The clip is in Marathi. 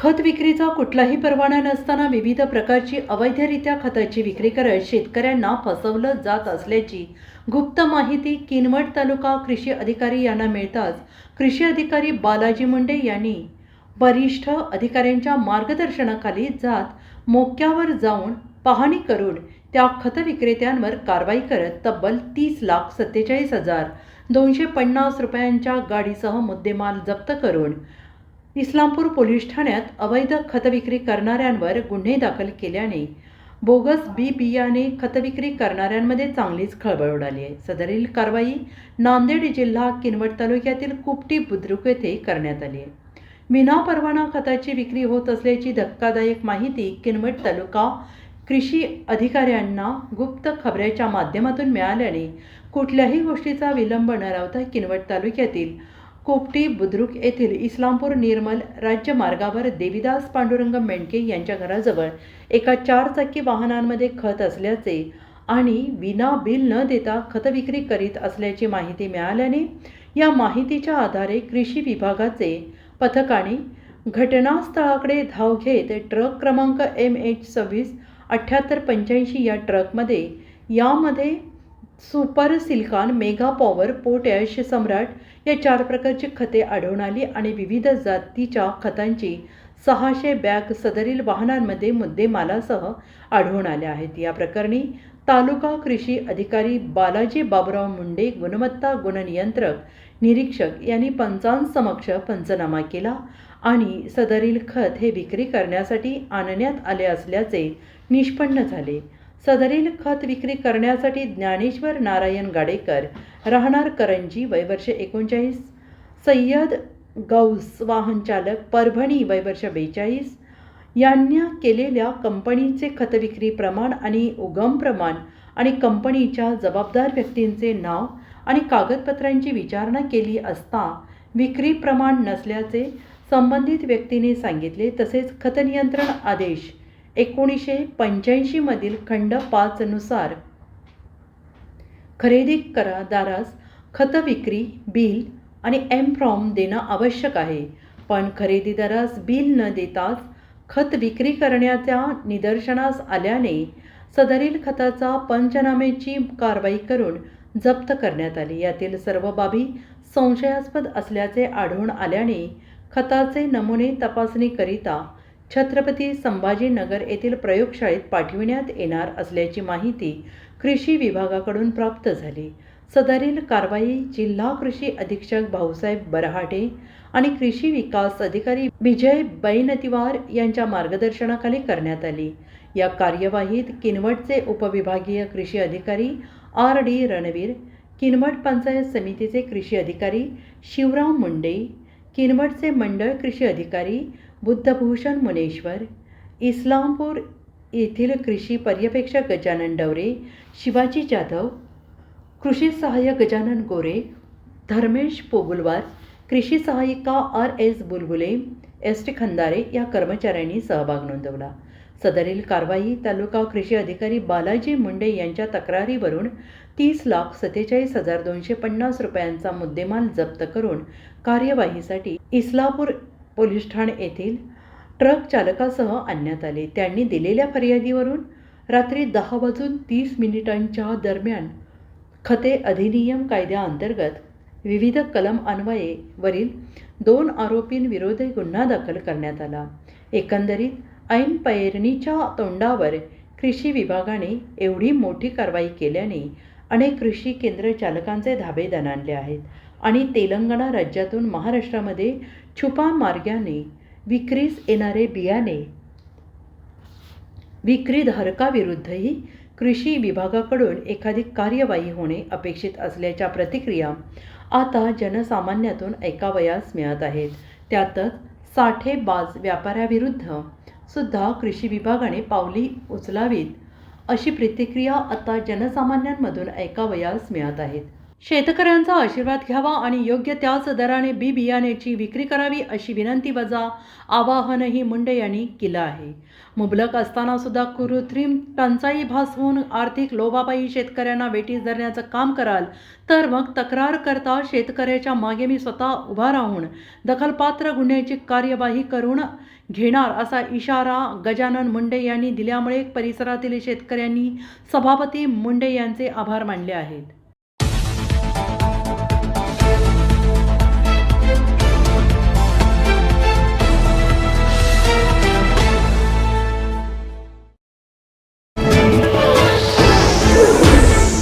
खत विक्रीचा कुठलाही परवाना नसताना विविध प्रकारची अवैधरित्या खताची विक्री करत शेतकऱ्यांना फसवलं जात असल्याची गुप्त माहिती किनवट तालुका कृषी अधिकारी यांना मिळताच कृषी अधिकारी बालाजी मुंडे यांनी वरिष्ठ अधिकाऱ्यांच्या मार्गदर्शनाखाली जात मोक्यावर जाऊन पाहणी करून त्या खत विक्रेत्यांवर कारवाई करत तब्बल तीस लाख सत्तेचाळीस हजार दोनशे पन्नास रुपयांच्या गाडीसह मुद्देमाल जप्त करून इस्लामपूर पोलीस ठाण्यात अवैध खतविक्री करणाऱ्यांवर गुन्हे दाखल केल्याने बोगस बी बियाणे खतविक्री करणाऱ्यांमध्ये चांगलीच खळबळ उडाली आहे. सदरील कारवाई नांदेड जिल्हा किनवट तालुक्यातील कुपटी बुद्रुक येथे करण्यात आली आहे. विनापरवाना खताची विक्री होत असल्याची धक्कादायक माहिती किनवट तालुका कृषी अधिकाऱ्यांना गुप्त खबऱ्याच्या माध्यमातून मिळाल्याने कुठल्याही गोष्टीचा विलंब न राहता किनवट तालुक्यातील कोपटी बुद्रुक येथील इस्लामपूर निर्मल राज्यमार्गावर देवीदास देविदास पांडुरंग मेंडके यांच्या घराजवळ एका चारचाकी वाहनांमध्ये खत असल्याचे आणि विना बिल न देता खत विक्री करीत असल्याची माहिती मिळाल्याने या माहितीच्या आधारे कृषी विभागाचे पथकाने घटनास्थळाकडे धाव घेत ट्रक क्रमांक एम एच सव्वीस अठ्ठ्याहत्तर पंच्याऐंशी या ट्रकमध्ये यामध्ये super silicon mega power potash Samrat या चार प्रकारची खते आढळून आली आणि विविध जातीच्या खतांची सहाशे बॅग सदरील वाहनांमध्ये मुद्देमालासह आढळून आल्या आहेत. या प्रकरणी तालुका कृषी अधिकारी बालाजी बाबुराव मुंडे गुणवत्ता गुणनियंत्रक निरीक्षक यांनी पंचांसमक्ष पंचनामा केला आणि सदरील खत हे विक्री करण्यासाठी आणण्यात आले असल्याचे निष्पन्न झाले. सदरील खत विक्री करण्यासाठी ज्ञानेश्वर नारायण गाडेकर राहणार करंजी वयवर्ष एकोणचाळीस सय्यद गौस वाहन चालक परभणी वयवर्ष बेचाळीस यांनी केलेल्या कंपनीचे खत विक्री प्रमाण आणि उगम प्रमाण आणि कंपनीच्या जबाबदार व्यक्तींचे नाव आणि कागदपत्रांची विचारणा केली असता विक्री प्रमाण नसल्याचे संबंधित व्यक्तीने सांगितले तसेच खत नियंत्रण आदेश एकोणीसशे पंच्याऐंशीमधील खंड पाचनुसार खरेदी करादारास खत विक्री बिल आणि एम फ्रॉम देणं आवश्यक आहे. पण खरेदीदारास बिल न देताच खत विक्री करण्याच्या निदर्शनास आल्याने सदरील खताचा पंचनामेची कारवाई करून जप्त करण्यात आली. यातील सर्व बाबी संशयास्पद असल्याचे आढळून आल्याने खताचे नमुने तपासणीकरिता छत्रपती संभाजीनगर येथील प्रयोगशाळेत पाठविण्यात येणार असल्याची माहिती कृषी विभागाकडून प्राप्त झाली. सदरील कारवाई जिल्हा कृषी अधीक्षक भाऊसाहेब बरहाटे आणि कृषी विकास अधिकारी विजय बैनतिवार यांच्या मार्गदर्शनाखाली करण्यात आली. या कार्यवाहीत किनवटचे उपविभागीय कृषी अधिकारी आर डी रणवीर किनवट पंचायत समितीचे कृषी अधिकारी शिवराव मुंडे किनवटचे मंडळ कृषी अधिकारी बुद्धभूषण मुनेश्वर इस्लामपूर येथील कृषी पर्यवेक्षक गजानन डवरे शिवाजी जाधव कृषी सहाय्यक गजानन गोरे धर्मेश पोगुलवार कृषी सहायिका R S Bulbule S T Khandare या कर्मचाऱ्यांनी सहभाग नोंदवला. सदरील कारवाई तालुका कृषी अधिकारी बालाजी मुंडे यांच्या तक्रारीवरून तीस लाख सत्तेचाळीस हजार दोनशे पन्नास रुपयांचा मुद्देमाल जप्त करून कार्यवाहीसाठी इस्लापूर पोलीस ठाणे येथील ट्रक चालकासह आणण्यात आले. त्यांनी दिलेल्या फर्यादीवरून रात्री दहा वाजून तीस मिनिटांच्या दरम्यान खते अधिनियम कायद्याअंतर्गत विविध कलम अन्वये वरील दोन आरोपींविरोधी गुन्हा दाखल करण्यात आला. एकंदरीत ऐन पेरणीच्या तोंडावर कृषी विभागाने एवढी मोठी कारवाई केल्याने अनेक कृषी केंद्र चालकांचे धाबे दणाणले आहेत. आणि तेलंगणा राज्यातून महाराष्ट्रामध्ये छुपा मार्गाने विक्रीस येणारे बियाणे. विक्रीधारकाविरुद्धही कृषी विभागाकडून एखादी कार्यवाही होणे अपेक्षित असल्याच्या प्रतिक्रिया आता जनसामान्यातून ऐकावयास मिळत आहेत. त्यातच साठेबाज व्यापाऱ्याविरुद्ध सुद्धा कृषी विभागाने पावली उचलावीत अशी प्रतिक्रिया आता जनसामान्यांमधून ऐकावयास मिळत आहेत. शेतकऱ्यांचा आशीर्वाद घ्यावा आणि योग्य त्याच दराने बी बियाण्याची विक्री करावी अशी विनंती वजा आवाहनही मुंडे यांनी केलं आहे. मुबलक असताना सुद्धा कृत्रिम टंचाई भासवून आर्थिक लोभापायी शेतकऱ्यांना वेटीस धरण्याचं काम कराल तर मग तक्रार करता शेतकऱ्याच्या मागे मी स्वतः उभा राहून दखलपात्र गुन्ह्याची कार्यवाही करून घेणार असा इशारा गजानन मुंडे यांनी दिल्यामुळे परिसरातील शेतकऱ्यांनी सभापती मुंडे यांचे आभार मानले आहेत.